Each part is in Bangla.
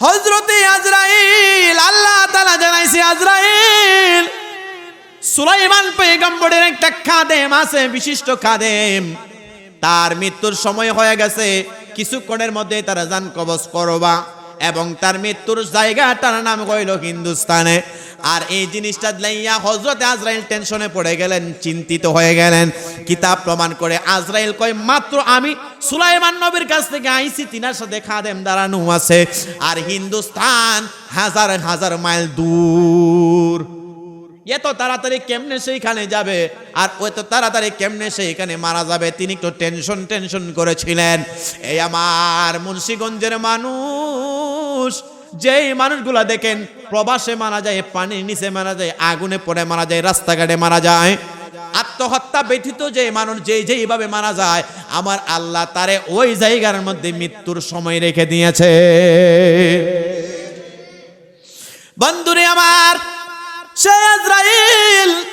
হজরতে আজরাইল, আল্লাহ তালা জানাইছে আজরাইল, সুলাইমান পেগম্বরের একটা খাদেম আছে, বিশিষ্ট খাদেম। তার মৃত্যুর সময় হয়ে গেছে, কিছুক্ষণের মধ্যে তারা যান কবজ করবা এবং তার মৃত্যুর জায়গাটার নাম হইল হিন্দুস্তানে। আর এই জিনিসটা লাইয়া হজরত আজরাইল টেনশনে পড়ে গেলেন, চিন্তিত হয়ে গেলেন। কিতাব প্রমাণ করে আজরাইল কয়, মাত্র আমি সুলাইমান নবীর কাছ থেকে আইসি তিনার সাথে খাদেম দাঁড়ানো আছে। আর হিন্দুস্তান হাজার হাজার মাইল দূর। এত তাড়াতাড়ি কেমনে সেইখানে যাবে? আর এত তাড়াতাড়ি কেমনে সেইখানে মারা যাবে? তিনি একটু টেনশন টেনশন করেছিলেন। এই আমার মুন্সিগঞ্জের মানুষ যেই মানুষগুলা দেখেন, প্রবাসে মারা যায়, পানির নিচে মারা যায়, আগুনে পড়ে মারা যায়, রাস্তাঘাটে মারা যায়। আত্মহত্যা ব্যথিত যে মানুষ যেই যেইভাবে মারা যায়, আমার আল্লাহ তারে ওই জায়গার মধ্যে মৃত্যুর সময় রেখে দিয়েছে। বন্ধুরে আমার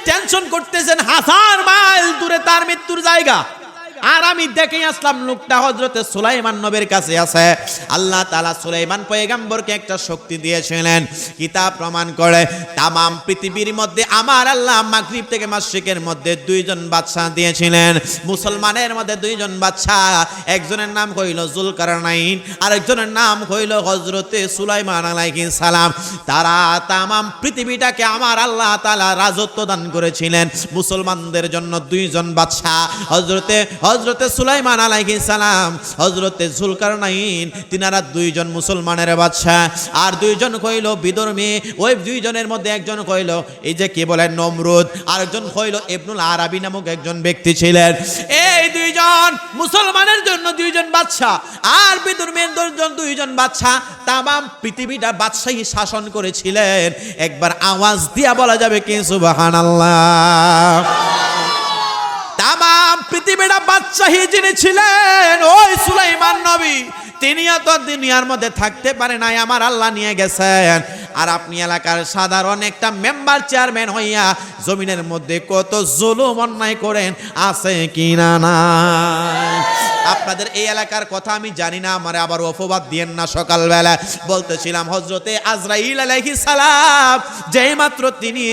টেনশন করতেছেন হাজার মাইল দূরে তার মৃত্যুর জায়গা। আর আমি দেখে আসলাম লোকটা হজরতে সুলাইমান নবীর কাছে আছে। আল্লাহ তালা সুলাইমান পয়গাম্বরকে একটা শক্তি দিয়েছিলেন, কিতাব প্রমাণ করে, তামাম পৃথিবীর মধ্যে, আমার আল্লাহ মাগরিব থেকে মাসিকের মধ্যে দুইজন বাদশাহ দিয়েছিলেন। মুসলমানের মধ্যে দুইজন বাদশাহ, একজনের নাম হইল জুলকারনাইন, আরেকজনের নাম হইল হজরতে সুলাইমান আলাইহিস সালাম। তারা তামাম পৃথিবীটাকে আমার আল্লাহ তালা রাজত্ব দান করেছিলেন। মুসলমানদের জন্য দুইজন বাদশাহ হজরতে হজরতে সুলাইমান আলাইহিস সালাম হজরতে জুলকারনাইন, তিনারা দুইজন মুসলমানের বাদশাহ। আর দুইজন কইল, বিদর্মী, ওই দুইজনের মধ্যে একজন কইল, এই যে কি বলেন নমরুদ। আরেকজন কইল, ইবনুল আরাবি নামক একজন ব্যক্তি ছিলেন। এই দুইজন মুসলমানের জন্য দুইজন বাদশাহ, আর বিদর্মীর দুইজন দুইজন বাদশাহ, তামাম পৃথিবীটা বাদশাহী শাসন করেছিলেন। একবার আওয়াজ দিয়া বলা যাবে কি, সুবহানাল্লাহ। তামাম পৃথিবীটা বাদশাহী যিনি ছিলেন, ওই সুলাইমান নবী, তিনি তো দুনিয়ার মধ্যে থাকতে পারে নাই, আমার আল্লাহ নিয়ে গেছেন। আর আপনি এলাকার সাধারণ একটা মেম্বার চেয়ারম্যান হইয়া জমিনের মধ্যে কত জুলুম অন্যায় করেন, আছে কিনা না আপনাদের এই এলাকার কথা আমি জানি না, আমার আবার অপবাদ দিয়েন না সকালবেলা। বলতেছিলাম হজরতে আজরাইল আলাইহিস সালাম, যেই মাত্র তিনি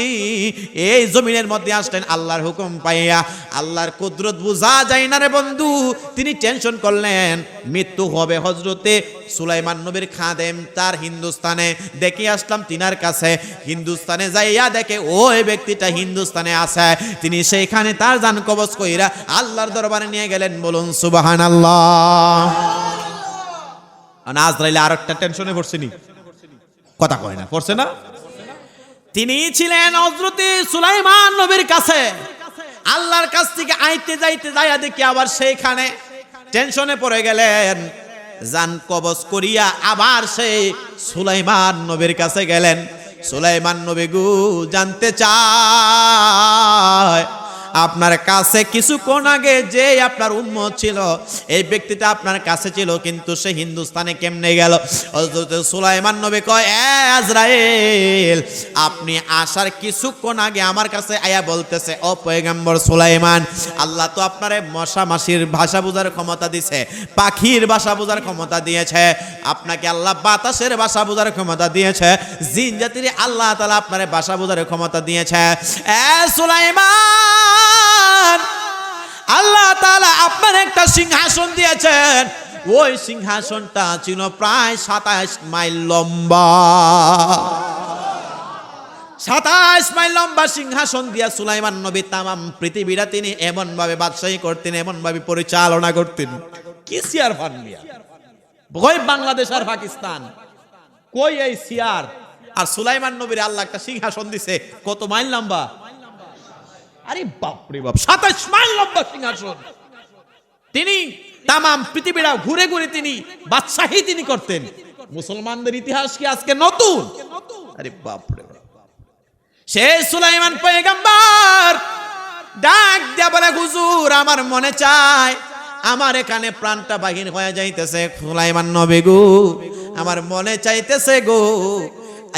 এই জমিনের মধ্যে আসলেন, আল্লাহর হুকুম পাইয়া, আল্লাহর কুদরত বুঝা যায় না রে বন্ধু, তিনি টেনশন করলেন, মৃত্যু হবে হজরতে সুলাইমান নবীর খাদেম, তার হিন্দুস্তানে। দেখে আসলাম তিনার কাছে, হিন্দুস্তানে যাইয়া দেখে ওই ব্যক্তিটা হিন্দুস্তানে আছে। তিনি সেইখানে তার জান কবচ কইরা আল্লাহর দরবারে নিয়ে গেলেন, বলুন সুবাহান টেনশনে কথা কয় না না? তিনি ছিলেন সুলাইমান নবীর কাছে। আল্লাহর কাছ থেকে আইতে যাইতে যাইয়া দেখি আবার সেইখানে টেনশনে পড়ে গেলেন। জান কবজ করিয়া আবার সেই সুলাইমান নবীর কাছে গেলেন। সুলাইমান নবী গু জানতে চায়। আপনার কাছে কিছুক্ষণ আগে যে আপনার উম্মত ছিল, এই ব্যক্তিটা আপনার কাছে ছিল, কিন্তু সে হিন্দুস্তানে কেমনে গেল? সুলাইমান নবী কয়, এ আজরাইল, আপনি আসার কিছুক্ষণ আগে আমার কাছে আয়া বলতেছে, ও পয়গম্বর সুলাইমান, আল্লাহ তো আপনারে মশা মাসির ভাষা বোঝার ক্ষমতা দিছে, পাখির ভাষা বোঝার ক্ষমতা দিয়েছে, আপনাকে আল্লাহ বাতাসের ভাষা বোঝার ক্ষমতা দিয়েছে, জিন জাতির আল্লাহ তালা আপনারে ভাষা বোঝার ক্ষমতা দিয়েছে। এ সুলাইমান আল্লাহ তাআলা আপনার একটা সিংহাসন দিয়েছেন। ওই সিংহাসনটা ছিল প্রায় সাতাশ মাইল লম্বা। সাতাশ মাইল লম্বা সিংহাসন দিয়া সুলাইমান নবী তামাম পৃথিবীরা তিনি এমন ভাবে বাদশাহী করতেন এমন ভাবে পরিচালনা করতেন। কি সিয়ার ফান কই বাংলাদেশ আর পাকিস্তান। কই এই সিয়ার? আর সুলাইমান নবীর আল্লাহ একটা সিংহাসন দিছে, কত মাইল লম্বা? আরে বাপরে বাপ, সাতাশ মাইল লম্বা সিংহাসন। তিনি তামাম পৃথিবীরা ঘুরে ঘুরে তিনি বাদশাহী তিনি করতেন। মুসলমানদের ইতিহাস কি আজকে নতুন? আরে বাপরে বাপ। সে সুলাইমান পয়গাম্বার, ডাক দিয়া বলে, হুজুর, আমার মনে চায়, আমার এখানে প্রাণটা বাহির হয়ে যাইতেছে। সুলাইমান নবী গো, আমার মনে চাইতেছে গো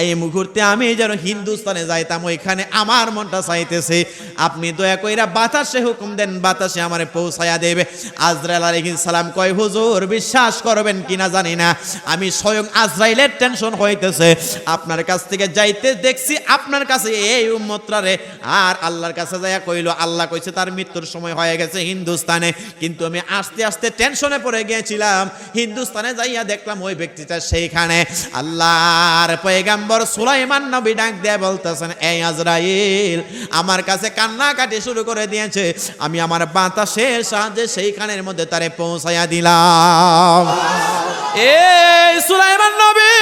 এই মুহূর্তে আমি যেন হিন্দুস্তানে যাইতাম, ওইখানে আমার মনটা চাইতেছে, আপনি দয়া কইরা বাতাসে হুকুম দেন, বাতাসে আমারে পৌঁছায়া দেবে। আজরাইল আলাইহিস সালাম কয়, হুজুর, বিশ্বাস করবেন কিনা জানি না। আমি স্বয়ং আজরাইলের টেনশন হইতেছে। আপনার কাছ থেকে যাইতে দেখছি, আপনার কাছে এই উম্মতরারে। আর আল্লাহর কাছে যাইয়া কইলো, আল্লাহ কইছে, তার মৃত্যুর সময় হয়ে গেছে হিন্দুস্তানে। কিন্তু আমি আস্তে আস্তে টেনশনে পড়ে গিয়েছিলাম। হিন্দুস্তানে যাইয়া দেখলাম ওই ব্যক্তিটা সেইখানে। আল্লাহর পয়গাম্বর সুলাইমান নবী ডাক দিয়ে বলতেছেন, এই আজরাইল, আমার কাছে কান্নাকাটি শুরু করে দিয়েছে। আমি আমার বাতাসের সাহায্যে সেইখানের মধ্যে তারে পৌঁছাইয়া দিলাম। এই সুলাইমান নবী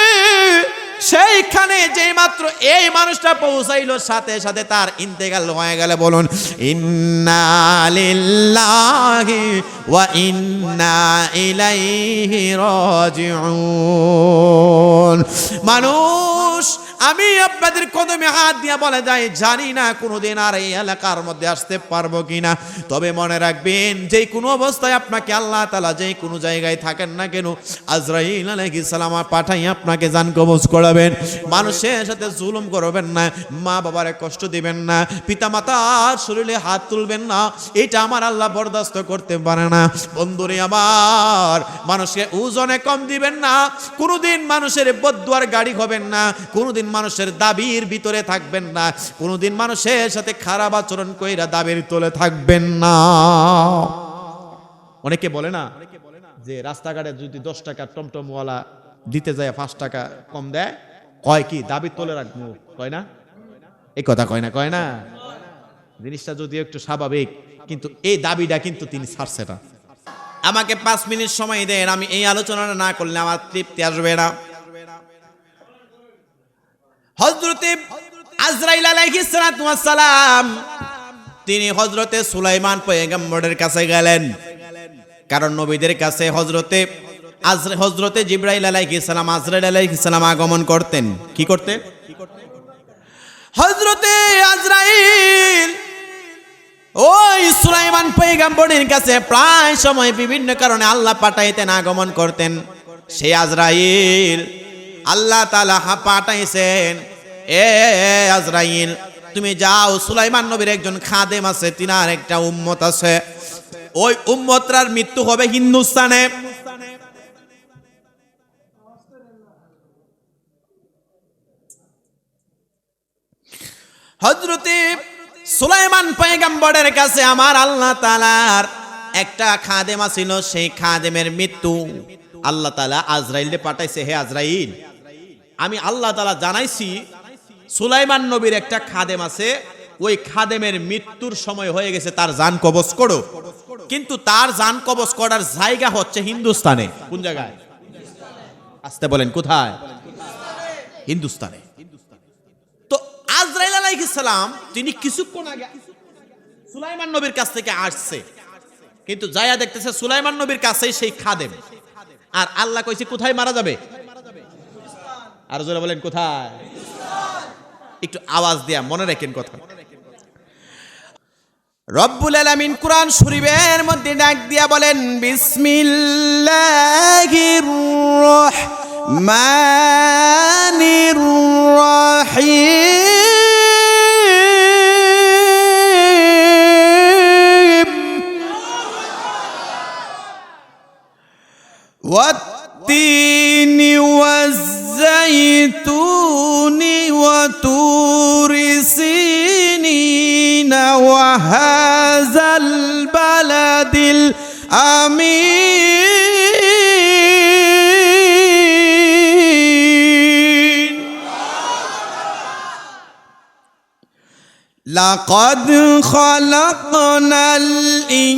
সেইখানে যে মাত্র এই মানুষটা পৌঁছাইল, সাথে সাথে তার ইন্তেকাল হয়ে গেলে। বলুন, ইন্না লিল্লাহি ওয়া ইন্না ইলাইহি রাজিউন। মানুষ আমি আপনাদের কদমে হাত দিয়া বলে যাই জানি না কোনোদিন আর এই এলাকার মধ্যে আসতে পারব কিনা। তবে মনে রাখবেন যে কোনো অবস্থায় আপনাকে আল্লাহ তালা যে কোনো জায়গায় থাকেন না কেন, আজরাইল আলাইহিস সালাম পাঠাই আপনাকে জান কবজ করাবেন। মানুষের সাথে জুলুম করবেন না, মা বাবারে কষ্ট দিবেন না পিতা মাতার শরীরে হাত তুলবেন না, এটা আমার আল্লাহ বরদাস্ত করতে পারে না। বন্ধুরে আমার, মানুষকে ওজনে কম দিবেন না, কোনোদিন মানুষের বদুয়ার গাড়ি হবেন না, কোনোদিন মানুষের দাবির ভিতরে থাকবেন না। কোনোদিন মানুষের সাথে খারাপ আচরণ কইরা দাবির তোলে থাকবেন না। অনেকে বলে না যে রাস্তাঘাটে যদি দশ টাকা টমটমওয়ালা দিতে যায়, পাঁচ টাকা কম দেয়, কয় কি, দাবি তোলে রাখব, কয় না? এই কথা কয় না কয় না? জিনিসটা যদি একটু স্বাভাবিক, কিন্তু এই দাবিটা কিন্তু তিনি ছাড়ছে না। আমাকে পাঁচ মিনিট সময় দেন, আমি এই আলোচনাটা না করলে আমার তৃপ্তি আসবে না। হজরতে আজরাইল সালাম তিনি হজরতে সুলাইমান পয়গম্বরের কাছে গেলেন। কারণ নবীদের কাছে হজরতে হজরতে জিব্রাইল আলাইহিস সালাম, আজরাইল আলাইহিস সালাম আগমন করতেন। কি করতেন হজরতে আজরাইল ওই সুলাইমান পৈগাম্বরের কাছে প্রায় সময় বিভিন্ন কারণে আল্লাহ পাঠাইতেন, আগমন করতেন। সেই আজরাইল আল্লাহ তালা পাঠাইছেন এ আজরাইল, তুমি যাও, সুলাইমান নবীর একজন খাদেম আছে, তিনার একটা উম্মত আছে। ওই উম্মতরার মৃত্যু হবে হিন্দুস্তানে। হজরতে সুলাইমান পয়গাম্বরের কাছে আমার আল্লাহ তালার একটা খাদেমা ছিল সেই খাদেমের মৃত্যু আল্লাহ তালা আজরাইলে পাঠাইছে, হে আজরাইল, আমি আল্লাহ তালা জানাইছি সুলাইমান নবীর একটা খাদেম আছে, ওই খাদেমের মৃত্যুর সময় হয়ে গেছে তার জান কবজ করো। কিন্তু তার জান কবজ করার জায়গা হচ্ছে হিন্দুস্তানে। কোন জায়গায়? আসতে বলেন, কোথায়? হিন্দুস্তানে। তো আজরাইল আলাইহিস সালাম, তিনি কিছুক্ষণ আগে সুলাইমান নবীর কাছ থেকে আসছে। কিন্তু যায়া দেখতেছে সুলাইমান নবীর কাছেই সেই খাদেম। আর আল্লাহ কইছে, কোথায় মারা যাবে? আর জোরে বলেন, কোথায়? একটু আওয়াজ দেয়া, মনে রাখেন কথা। রব্বুল আলামিন কোরআন শরীফের মধ্যে ডাক দিয়া বলেন, বিসমিল্লাহির রহমানির রহিম। ওয়াত্তিনি ওয়াজ-জাইতুনি ওয়া الأمين لقد خلقنا الإنسان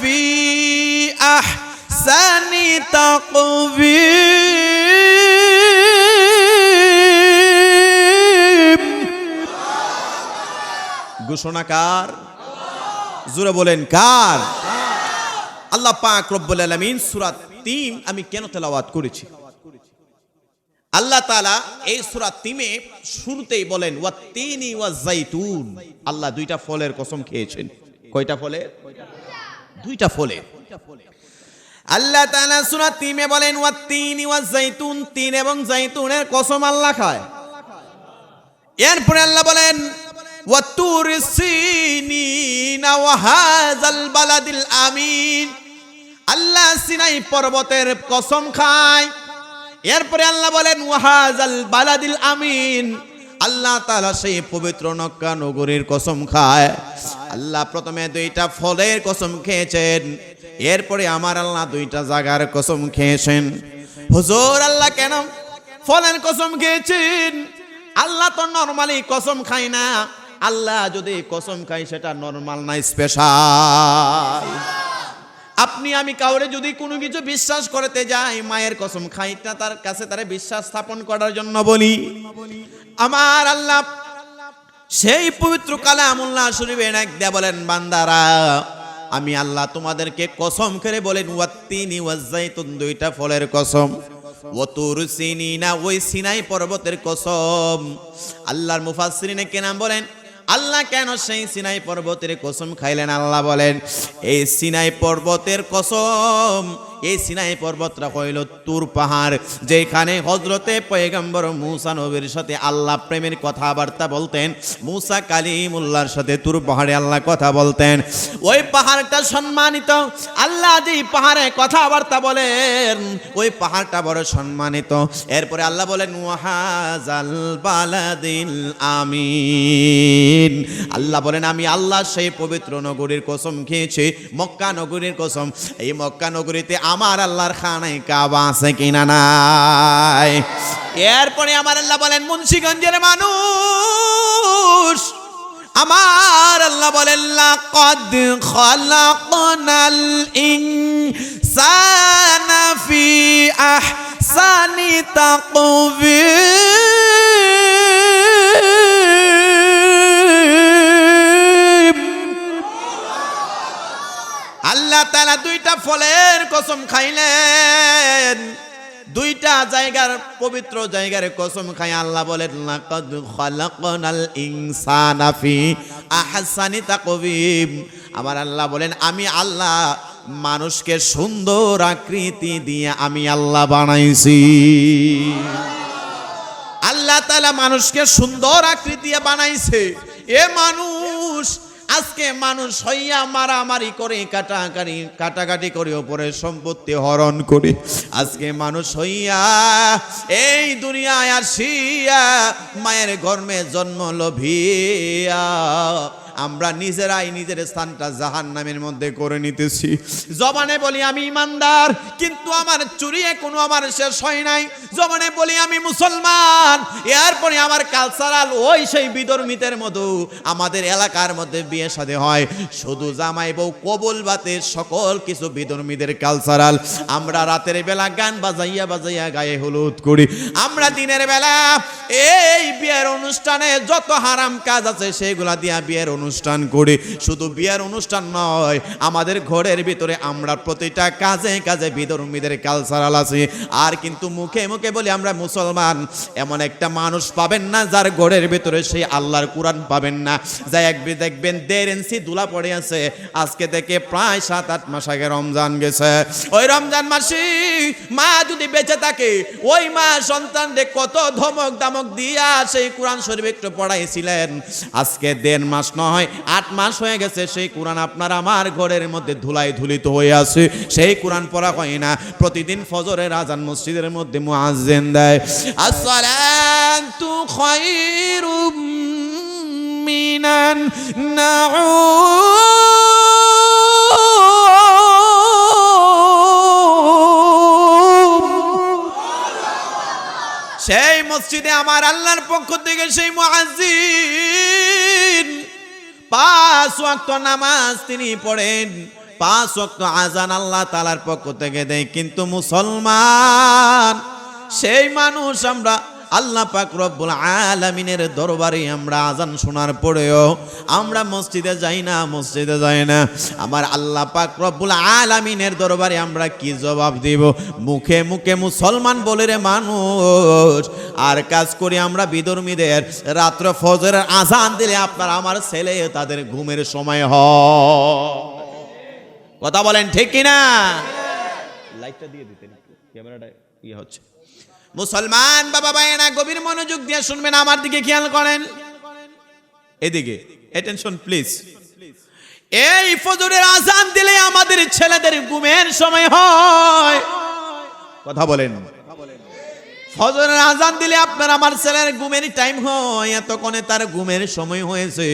في أحسن تقويم ঘোষণাকার জোরে বলেন, কার? আল্লাহ পাক রব্বুল আলামিন সূরা 3 আমি কেন তেলাওয়াত করেছি? আল্লাহ তাআলা এই সূরা তিমে শুরুতেই বলেন, ওয়াত্তিনি ওয়াজাইতুন আল্লাহ দুইটা ফলের কসম খেয়েছেন। কয়টা ফলে? দুইটা ফলে। আল্লাহ তাআলা সূরা তিমে বলেন, ওয়াত-তিন ওয়াজ-জাইতুন তিন এবং জাইতুনের কসম আল্লাহ খায়। এরপরে আল্লাহ বলেন সিনিনা ওয়া হাযাল বালাদিল আমিন। আল্লাহ সিনাই পর্বতের কসম খায়। এরপরে আল্লাহ বলেন ওয়াহাজাল বালাদিল আমিন। আল্লাহ তাআলা সেই পবিত্র মক্কা নগরীর কসম খায়। আল্লাহ প্রথমে দুইটা ফলের কসম খেয়েছেন। এরপরে আমার আল্লাহ দুইটা জায়গার কসম খেয়েছেন। হুজুর, আল্লাহ কেন ফলের কসম খেয়েছেন? আল্লাহ তো নর্মালি কসম খায় না। আল্লাহ যদি কসম খাই সেটা নর্মাল না স্পেশাল আপনি, আমি কাউরে যদি কোনো কিছু বিশ্বাস করতে যাই, মায়ের কসম খাইটা তার কাছে তারে বিশ্বাস স্থাপন করার জন্য বলি। আমার আল্লাহ সেই পবিত্র কালামুল্লাহ শরীফে এক দেয়া বলেন, বান্দারা, আমি আল্লাহ তোমাদেরকে কসম করে বলেন, ওয়াত্তিনি ওয়াজ্জাইতুন দুইটা ফলের কসম। ওতুর সিনিনা, ওই সিনাই পর্বতের কসম। আল্লাহর মুফাসসিরিনে কে নাম বলেন? আল্লাহ কেন সেই সিনাই পর্বতের কসম খাইলেন? আল্লাহ বলেন এই সিনাই পর্বতের কসম এই সিনাই পর্বতটা হইল তুর পাহাড় যেখানে হজরতে পয়গম্বর মুসা নবীর সাথে আল্লাহ প্রেমের কথাবার্তা বলতেন, মুসা কালিমুল্লাহর সাথে তুর পাহাড়ে আল্লাহ কথা বলতেন। ওই পাহাড়টা সম্মানিত, আল্লাহ যেই পাহাড়ে কথাবার্তা বলেন, ওই পাহাড়টা বড় সম্মানিত। এরপরে আল্লাহ বলেন, ওয়াহাজাল বালাদিল আমিন। আল্লাহ বলেন, আমি আল্লাহ সেই পবিত্র নগরীর কসম খেয়েছি, মক্কা নগরীর কসম। এই মক্কা নগরীতে আমার আল্লাহর খানায় কাবা আছে কিনা নাই? এরপরে আমার আল্লাহ বলেন, মুন্সিগঞ্জের মানুষ, আমার আল্লাহ বলেন, লাকাদ খালাকনাল ইনসানা ফি আহসানি তাকবীর আল্লাহ তাআলা দুইটা ফলের কসম খাইলেন। দুইটা জায়গার পবিত্র জায়গার কসম খাই আল্লাহ বলেন আমার আল্লাহ বলেন, আমি আল্লাহ মানুষকে সুন্দর আকৃতি দিয়ে আমি আল্লাহ বানাইছি। আল্লাহ তাআলা মানুষকে সুন্দর আকৃতি বানাইছে। এ মানুষ আজকে মানুষ হইয়া মারামারি করে কাটাকাটি কাটাকাটি করে ওপরে সম্পত্তি হরণ করে। আজকে মানুষ হইয়া এই দুনিয়ায় আসিয়া মায়ের গর্মে জন্ম লোভিয়া। আমরা নিজেরাই নিজের স্থানটা জাহান নামের মধ্যে করে নিতেছি। জবানে বলি আমি ইমানদার, কিন্তু আমার চুরি কোনো আমার শেষ হয় নাই। জবানে বলি আমি মুসলমান, এরপরে আমার কালচারাল ওই সেই বিধর্মীদের মতো আমাদের এলাকার মধ্যে বিয়ে সাথে হয়। শুধু জামাই বউ, কবুল বাতে সকল কিছু বিধর্মীদের কালচারাল। আমরা রাতের বেলা গান বাজাইয়া বাজাইয়া গায়ে হলুদ করি। আমরা দিনের বেলা এই বিয়ের অনুষ্ঠানে যত হারাম কাজ আছে সেগুলা দিয়া বিয়ের অনুষ্ঠান করি। শুধু বিয়ের অনুষ্ঠান নয়, আমাদের ঘরের ভিতরে আমরা প্রতিটা কাজে কাজে বিধর্মীদের কালচারাল আছি আর কিন্তু মুখে মুখে বলি আমরা মুসলমান, এমন একটা মানুষ পাবেন না যার ঘরের ভিতরে সেই আল্লাহর কোরআন পাবেন না। যা একবার দেখবেন, দেড় ইঞ্চি দুলা পড়ে আছে। আজকে থেকে প্রায় সাত, আট মাস আগে রমজান গেছে। ওই রমজান মাসি, মা যদি বেঁচে থাকে, ওই মা সন্তানকে কত ধমক দামক দিয়া সেই কোরআন শরীফ একটু পড়াইছিলেন। আজকে দেড় মাস নয় আট মাস হয়ে গেছে, সেই কোরআন আপনার আমার ঘরের মধ্যে ধুলাই ধুলিত হয়ে আছে। সেই কোরআন পড়া হয় না। প্রতিদিন ফজরের আজান মসজিদের মধ্যে মুআজ্জিন দেয়। আসসালাতু খায়রুম মিনান নাউম। সেই মসজিদে আমার আল্লাহর পক্ষ থেকে সেই মুআজ্জিন পাঁচ ওয়াক্ত নামাজ তিনি পড়েন। পাঁচ ওয়াক্ত আজান আল্লাহ তালার পক্ষ থেকে দেয়। কিন্তু মুসলমান, সেই মানুষ আমরা আল্লাহ পাক রব্বুল আলামিনের দরবারে আমরা আজান শোনার পরেও আমরা মসজিদে যাই না, মসজিদে যাই না। আমার আল্লাহ পাক রব্বুল আলামিনের দরবারে আমরা কি জবাব দিব? মুখে মুখে মুসলমান বলে রে মানুষ, আর কাজ করি আমরা বিধর্মীদের। রাত্র ফজরের আজান দিলে আপনার আমার ছেলে তাদের ঘুমের সময় হয়। কথা বলেন ঠিক কিনা? লাইটটা দিয়ে দিতেন ক্যামেরাটা ইয়ে হচ্ছে। মুসলমান বাবা ভাইয়েরা, গভীর মনোযোগ দিয়ে শুনবেন, আমার দিকে খেয়াল করেন। এদিকে অ্যাটেনশন প্লিজ এই ফজরের আজান দিলে আমাদের ছেলেদের ঘুমের সময় হয়। কথা বলেন। ফজরের আজান দিলে আপনার আমার ছেলের ঘুমের টাইম হয়, এতক্ষণে তার ঘুমের সময় হয়েছে।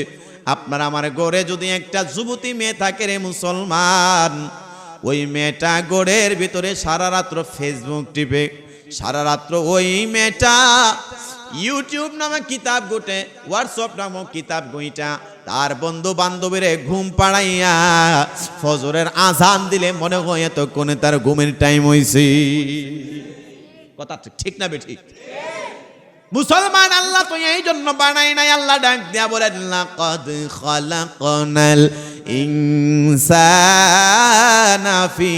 আপনার আমার গড়ে যদি একটা যুবতী মেয়ে থাকে রে মুসলমান, ওই মেয়েটা গড়ের ভিতরে সারা রাত্র ফেসবুক টিপে সারা রাত্র ওই মেটা ইউটিউব নামে কিতাব গোটে, হোয়াটসঅ্যাপ নামক কিতাব গইটা, তার বন্ধু বান্ধবের ঘুম পাড়াইয়া ফজরের আজান দিলে মনে হয় এতক্ষণে তার ঘুমের টাইম হয়েছে কথা ঠিক না বে ঠিক? মুসলমান আল্লাহ তো এই জন্য বানাই নাই, আল্লাহ ডাক দিয়া বলেন লাকাদ খালাকনাল ইনসানা ফি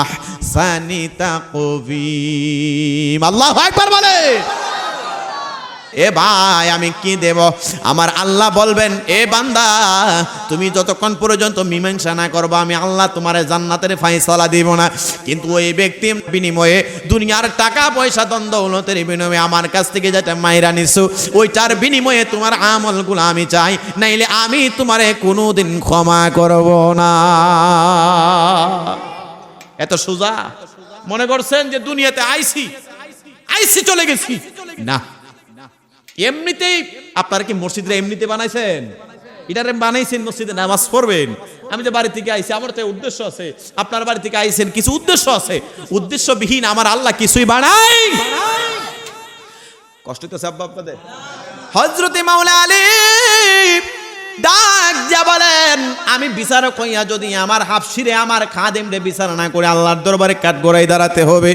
আহসানি তাকবীম আল্লাহু আকবার বলে। এ ভাই, আমি কি দেব? আমার আল্লাহ বলবেন, এ বান্দা, তুমি যতক্ষণ পর্যন্ত মীমাংসা না করব, আমি আল্লাহ তোমার জান্নাতের ফাইসলা দিব না। কিন্তু ওই ব্যক্তি বিনিময়ে দুনিয়ার টাকা, পয়সা, দ্বন্দ্ব, উন্নতের বিনিময়ে আমার কাছ থেকে যেটা মাইরা নিছো, ওইটার বিনিময়ে তোমার আমলগুলো আমি চাই। নাইলে আমি তোমারে কোনোদিন ক্ষমা করব না। এত সোজা? মনে করছেন যে দুনিয়াতে আইসি আইসি চলে গেছি। না এমনিতেই আপনারা কি মসজিদরা এমনিতে বানাইছেন? এটারে বানাইছেন মসজিদে নামাজ পড়বেন। আমি যে বাড়ি থেকে আইছি, আমার তো উদ্দেশ্য আছে। আপনার বাড়ি থেকে আইছেন, কিছু উদ্দেশ্য আছে? উদ্দেশ্যবিহীন আমার আল্লাহ কিছুই বানাই। কষ্ট তো আব্বা আপনাদের। হজরতে মাওলা আলী ডাক যা বলেন, আমি বিচারক হইয়া যদি আমার হাফসিরে আমার খাদেম রে বিচার না করে আল্লাহর দরবারে কাঠ গোড়াই দাঁড়াতে হবে।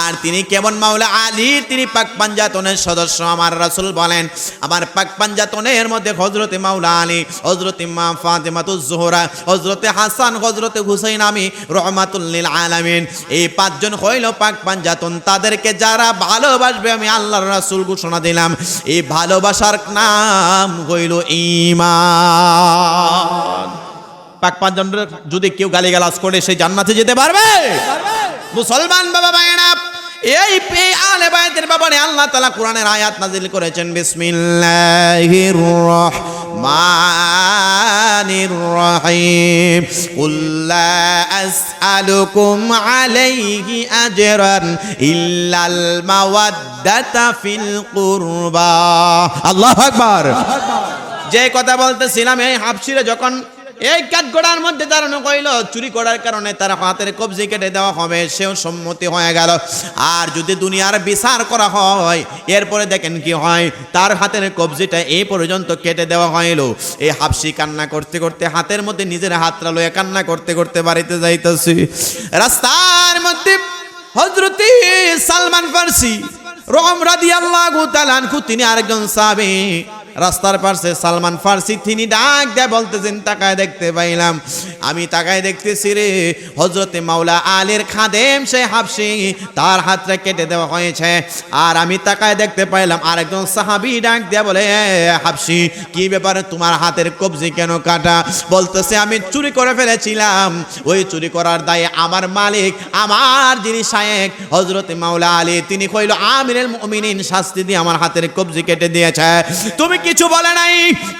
আর তিনি কেমন মাওলা আলী, তিনি পাক পাঞ্জাতনের সদস্য। আমার রাসূল বলেন, আমার পাক পাঞ্জাতনের মধ্যে হজরতে মাওলা আলী হজরতে মা ফাতেমাতুজ জোহরা হজরতে হাসান হজরতে হুসাইন আমি রহমাতুল্লিল আলামিন। এই পাঁচজন হইল পাক পাঞ্জাতন। তাদেরকে যারা ভালোবাসবে, আমি আল্লাহর রাসূল ঘোষণা দিলাম। এই ভালোবাসার নাম হইল ঈমান। পাক পাঁচজনের যদি কেউ গালিগালাজ করে সেই জান্নাতে যেতে পারবে? মুসলমান বাবা ভাইয়েরা, এই আলে বায়াতের ব্যাপারে আল্লাহ তাআলা কোরআনের আয়াত নাজিল করেছেন, বিসমিল্লাহির রহমানির রহিম। কুল লা আসআলুকুম আলাইহি আজরান ইল্লাল মাওয়াদ্দাতা ফিল কুরবা। আল্লাহু আকবার। যে কথা বলতেছিলাম এই হাফসিরে যখন এই কাঠগোড়ার মধ্যে দাঁড়ানো কইল চুরি করার কারণে তার হাতের কবজি কেটে দেওয়া হবে, সেও সম্মতি হয়ে গেল। আর যদি দুনিয়ার বিচার করা হয়, এরপরে দেখেন কি হয়, তার হাতের কবজিটা এই পর্যন্ত কেটে দেওয়া হইল। এই হাফসি কান্না করতে করতে, হাতের মধ্যে নিজের হাতটা লয়ে কান্না করতে করতে বাড়িতে যাইতেছি। রাস্তার মধ্যে হজরতি সালমান ফার্সি রহম রাদি আল্লাহ তিনি আরেকজন সাহাবী। রাস্তার পাশে সালমান ফার্সি, তিনি ডাক দেয় বলতেছেন, তাকায় দেখতে পাইলাম। আমি তাকায় দেখতেছি রে হজরতে মাওলা আলীর খাদেম সে হাফসি, তার হাতটা কেটে দেওয়া হয়েছে। আর আমি তাকায় দেখতে পাইলাম, আরেকজন সাহাবি ডাক দেয়া বলে হাফসি, কি ব্যাপারে তোমার হাতের কবজি কেন কাটা? বলতেছে, আমি চুরি করে ফেলেছিলাম। ওই চুরি করার দায়ে আমার মালিক, আমার যিনি শায়েক হজরতে মাওলা আলী, তিনি কইল আমিরের মুমিনিন শাস্তি দিয়ে আমার হাতের কবজি কেটে দিয়েছে। তুমি কিছু বলে নাই?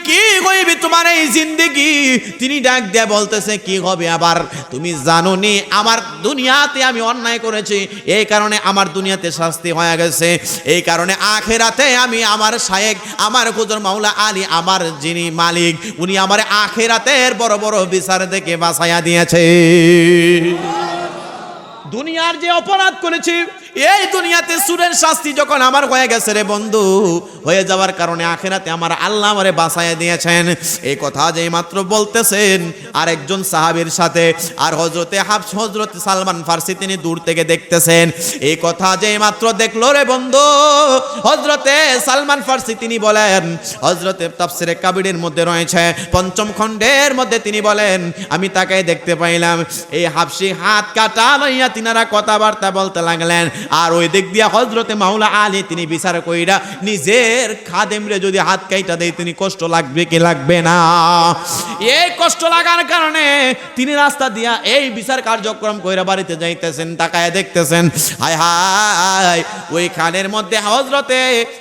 কি হইবে তোমার এই জিন্দেগি? তিনি ডাক দিয়ে বলতেছে, কি হবে আবার? তুমি জানো নি আমার দুনিয়াতে আমি অন্যায় করেছি। এই কারণে আমার দুনিয়াতে শাস্তি হয়ে গেছে। এই কারণে আখেরাতে আমি আমার শায়েক, আমার খুদর মাওলা আলী, আমার যিনি মালিক, উনি আমার আখেরাতের বড় বড় বিচার দেখে বাসাইয়া দিয়েছে। দুনিয়ার যে অপরাধ করেছি এই দুনিয়াতে সুরের শাস্তি যখন আমার হয়ে গেছে রে বন্ধু, হয়ে যাওয়ার কারণে আখেরাতে আমার আল্লাহ আমারে বাঁচাইয়া দিয়েছেন। এই কথা যে মাত্র বলতেছেন আর একজন সাহাবীর সাথে, আর হজরতে হাফস হজরত সালমান ফার্সি তিনি দূর থেকে দেখতেছেন। এই কথা যে মাত্র দেখল রে বন্ধু হজরতে সালমান ফার্সি তিনি বলেন হজরতে তাফসিরে কাবিরের মধ্যে রয়েছে, পঞ্চম খণ্ডের মধ্যে তিনি বলেন, আমি তাকে দেখতে পাইলাম। এই হাফসি হাত কাটা লইয়া তিনারা কথাবার্তা বলতে লাগলেন আর ওই দিক দিয়া হজরতে মাওলা আলী তিনি বিচার কইরা নিজের খাদেমরে যদি হাত কাইটা দেয়, তিনি কষ্ট লাগবে কি লাগবে না? এই কষ্ট লাগার কারণে তিনি রাস্তা দিয়া এই বিচার কার্যক্রম কইরা বাড়িতে যাইতেছেন, তাকায় দেখতেছেন, হায় হায় ওই খানের মধ্যে হজরতে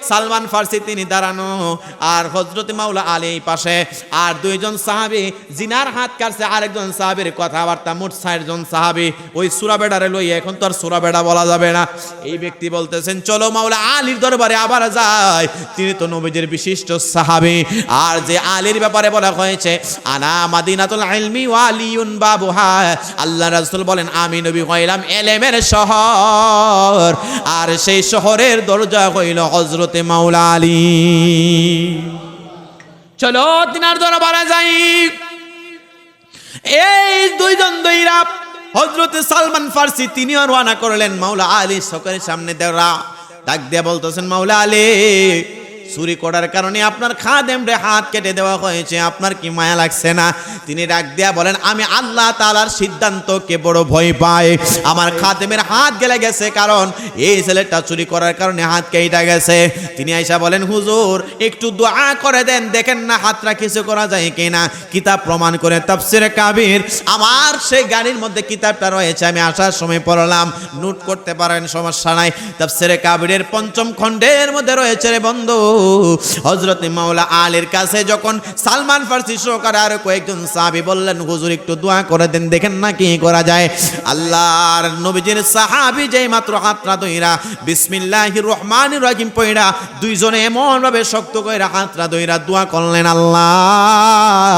সালমান ফার্সি তিনি দাঁড়ানো, আর হজরতে মাওলা আলী পাশে, আর দুইজন সাহাবি, জিনার হাত কাটছে আরেকজন সাহাবির কথাবার্তা, মোট জন সাহাবি, ওই সুরা বেড়ারে লই এখন তো আর সুরা বেড়া বলা যাবে না। এই ব্যক্তি বলতেছেন, চলো মাওলা আলীর দরবারে আবার যায় তিনি তো নবীজের বিশিষ্ট সাহাবি। আর যে আলীর ব্যাপারে বলা হয়েছে, আনা মাদিনাতুল ইলমি ওয়া আলিউন বাবুহা। আল্লাহ রাসূল বলেন, আমি নবী হইলাম এলেমের শহর। আর সেই শহরের দরজা হইল হযরতে মাওলা আলী। চলো তিনার দরবারে যাই। এই দুইজন দইরা হজরতে সালমান ফার্সি, তিনিও রওনা করলেন মাওলা আলী সকলের সামনে দেওয়া। ডাক দিয়ে বলতেছেন, মাওলা আলী চুরি করার কারণে আপনার খাদেমরে হাত কেটে দেওয়া হয়েছে, আপনার কি মায়া লাগছে না? তিনি ডাক দেয়া বলেন, আমি আল্লাহ তালার সিদ্ধান্তকে বড় ভয় পাই। আমার খাদেমের হাত গেলে গেছে কারণ এই ছেলেটা চুরি করার কারণে হাত কেটে গেছে। তিনি আইসা বলেন, হুজুর, একটু দোয়া করে দেন, দেখেন না হাতটা কিছু করা যায় কিনা। কিতাব প্রমাণ করে তাফসিরে কাবির, আমার সেই গাড়ির মধ্যে কিতাবটা রয়েছে, আমি আসার সময় পড়লাম, নোট করতে পারেন, সমস্যা নাই। তাফসিরে কাবিরের পঞ্চম খণ্ডের মধ্যে রয়েছে রে বন্ধু হজরত মাওলা আলীর কাছে যখন সালমান ফার্সি সহকারে আর কয়েকজন সাহাবী বললেন, হুজুর, একটু দোয়া করে দেন, দেখেন না কি করা যায়। আল্লাহর নবীজির সাহাবী যেই মাত্র হাতরা দইরা বিসমিল্লাহির রহমানির রহিম পয়রা দুইজনে এমন ভাবে শক্ত কইরা হাতরা দইরা দোয়া করলেন, আল্লাহ,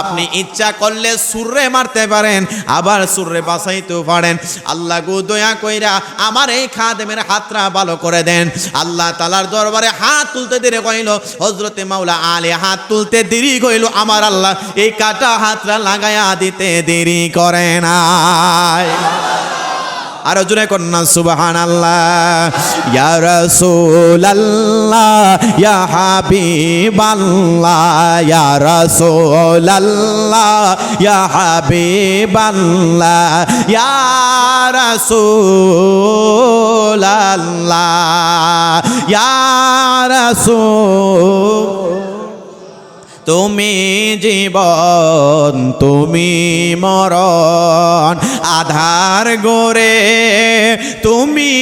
আপনি ইচ্ছা করলে সুরে মারতে পারেন, আবার সুরে বাঁচাইতেও পারেন। আল্লাহ গো, দয়া কইরা আমার এই খাদেমের হাতরা ভালো করে দেন। আল্লাহ তালার দরবারে হাত তুলতে দেরি কইল হজরতে মাওলা আলে হাত তুলতে দেরি কইল, আমার আল্লাহ এই কাটা হাতরা লাগায়া দিতে দেরি করে না আরও জোরে কন্যা সুবহান আল্লাহ ইয়া রাসূল আল্লাহ ইয়া হাবিব আল্লাহ ইয়া রাসূল আল্লাহ ইয়া হাবিব আল্লাহ ইয়া রাসূল ইয়া রাসূল তুমি জীবন, তুমি মরণ। আধার গোরে তুমি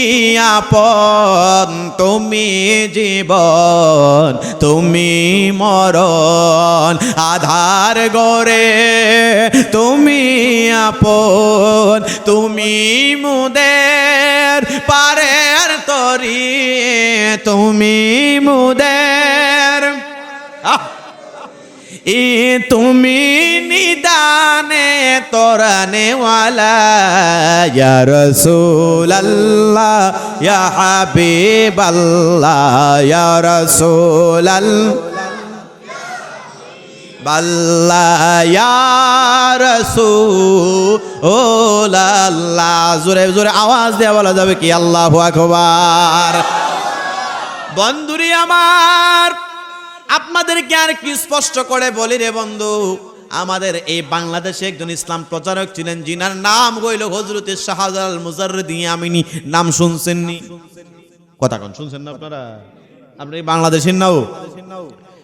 আপন, তুমি জীবন, তুমি মরণ। আধার গোরে তুমি আপন, তুমি মুদের পারের তরি। তুমি মুদের ই তুমি নিদানে তোরানেওয়ালা, ইয়া রসুল আল্লাহ ইয়া হাবিব আল্লাহ ইয়া রসুল আল্লাহ ইয়া রসুল আল্লাহ জোরে জোরে আওয়াজ দেওয়া বলা যাবে কি? আল্লাহু আকবার। বন্ধুরি আমার আপনাদেরকে আর কি স্পষ্ট করে বলি রে বন্ধু? আমাদের এই বাংলাদেশে একজন ইসলাম প্রচারক ছিলেন, যিনার নাম হইল হজরত শাহজাল মুজারুদ্দিন আমিনী। নাম শুনছেন শুনছেননি? কথা কোন, শুনছেন না আপনারা? আপনি বাংলাদেশের নাও।